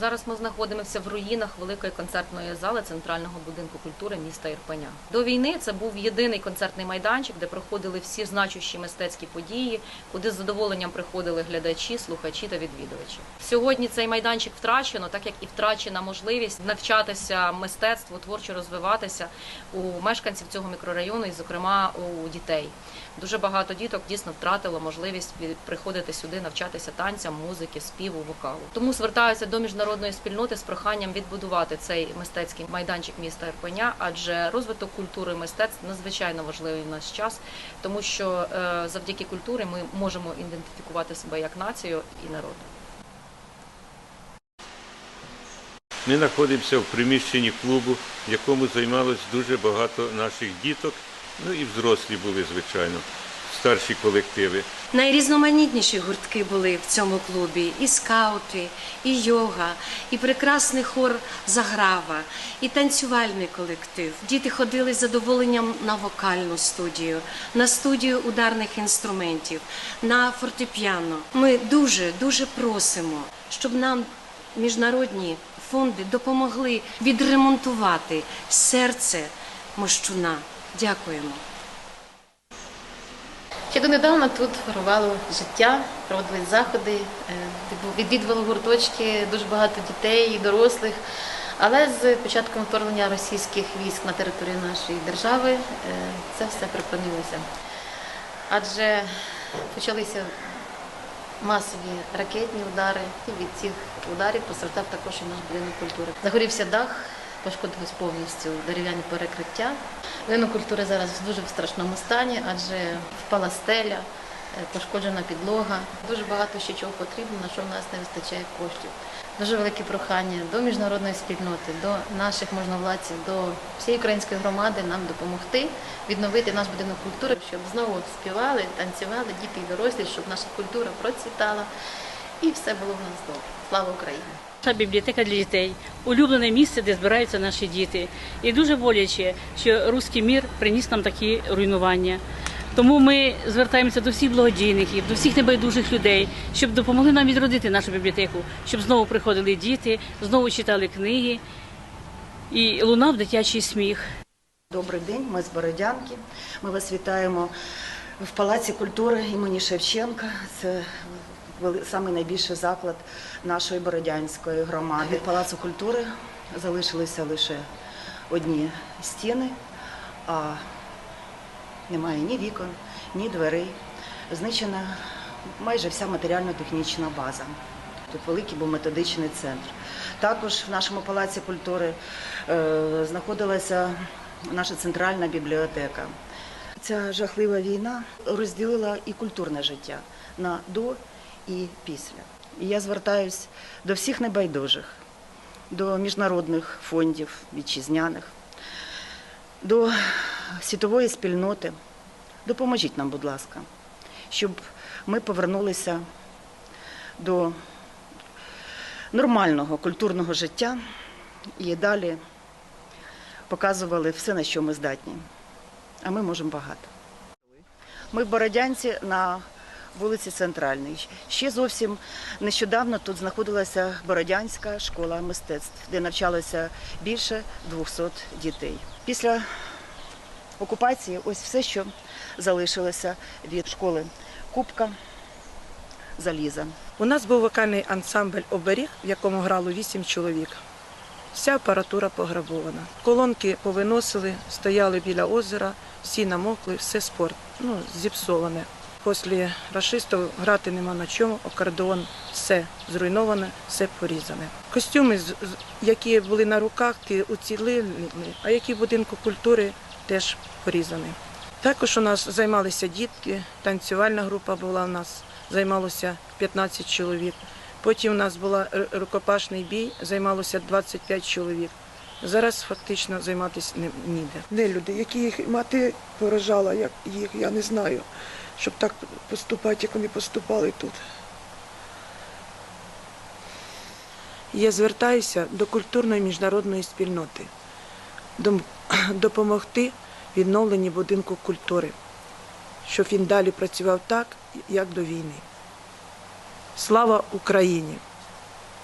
Зараз ми знаходимося в руїнах великої концертної зали центрального будинку культури міста Ірпеня. До війни це був єдиний концертний майданчик, де проходили всі значущі мистецькі події, куди з задоволенням приходили глядачі, слухачі та відвідувачі. Сьогодні цей майданчик втрачено, так як і втрачена можливість навчатися мистецтву, творчо розвиватися у мешканців цього мікрорайону, і, зокрема, у дітей. Дуже багато діток дійсно втратило можливість приходити сюди, навчатися танцям, музики, співу, вокалу. Тому звертаюся до міжнародної спільноти з проханням відбудувати цей мистецький майданчик міста Ірпеня, адже розвиток культури і мистецтв надзвичайно важливий в наш час, тому що е, завдяки культурі ми можемо ідентифікувати себе як націю і народ. Ми знаходимося в приміщенні клубу, в якому займалось дуже багато наших діток, ну і взрослі були, звичайно, старші колективи. Найрізноманітніші гуртки були в цьому клубі: і скаути, і йога, і прекрасний хор Заграва, і танцювальний колектив. Діти ходили з задоволенням на вокальну студію, на студію ударних інструментів, на фортепіано. Ми дуже дуже просимо, щоб нам міжнародні фонди допомогли відремонтувати серце Мощуна. Дякуємо. Ще донедавна тут вирувало життя, проводились заходи, е, відвідували гурточки, дуже багато дітей і дорослих. Але з початком вторгнення російських військ на територію нашої держави е, це все припинилося. Адже почалися масові ракетні удари, і від цих ударів постраждав також і наш будинок культури. Загорівся дах, пошкодилось повністю дерев'яні перекриття. Будинок культури зараз в дуже страшному стані, адже впала стеля, е, пошкоджена підлога. Дуже багато ще чого потрібно, на що в нас не вистачає коштів. Дуже велике прохання до міжнародної спільноти, до наших можновладців, до всієї української громади нам допомогти відновити наш будинок культури, щоб знову співали, танцювали діти і дорослі, щоб наша культура процвітала і все було в нас добре. Слава Україні! Наша бібліотека для дітей улюблене місце, де збираються наші діти. І дуже боляче, що руський мір приніс нам такі руйнування. Тому ми звертаємося до всіх благодійників, до всіх небайдужих людей, щоб допомогли нам відродити нашу бібліотеку, щоб знову приходили діти, знову читали книги і лунав дитячий сміх. Добрий день, ми з Бородянки. Ми вас вітаємо в Палаці культури імені Шевченка. Це самий найбільший заклад нашої бородянської громади. Від Палацу культури залишилися лише одні стіни, а немає ні вікон, ні дверей. Знищена майже вся матеріально-технічна база. Тут великий був методичний центр. Також в нашому палаці культури е, знаходилася наша центральна бібліотека. Ця жахлива війна розділила і культурне життя на до і після. І я звертаюсь до всіх небайдужих, до міжнародних фондів вітчизняних, до світової спільноти. Допоможіть нам, будь ласка, щоб ми повернулися до нормального культурного життя і далі показували все, на що ми здатні. А ми можемо багато. Ми в Бородянці на вулиці Центральній. Ще зовсім нещодавно тут знаходилася Бородянська школа мистецтв, де навчалося більше 200 дітей. Після окупації ось все, що залишилося від школи Кубка, Заліза. У нас був вокальний ансамбль оберіг, в якому грало вісім чоловік. Вся апаратура пограбована. Колонки повиносили, стояли біля озера, всі намокли, все спорт. Ну, зіпсоване. Після рашистів грати нема на чому, акордеон все зруйноване, все порізане. Костюми, які були на руках, ті уцілили, а які в будинку культури теж порізані. Також у нас займалися дітки, танцювальна група була у нас, займалося 15 чоловік. Потім у нас був рукопашний бій, займалося 25 чоловік. Зараз фактично займатися не, ніде. не люди, які їх мати поражала, як їх, я не знаю, щоб так поступати, як вони поступали тут. Я звертаюся до культурної міжнародної спільноти допомогти відновленні будинку культури, щоб він далі працював так, як до війни. Слава Україні!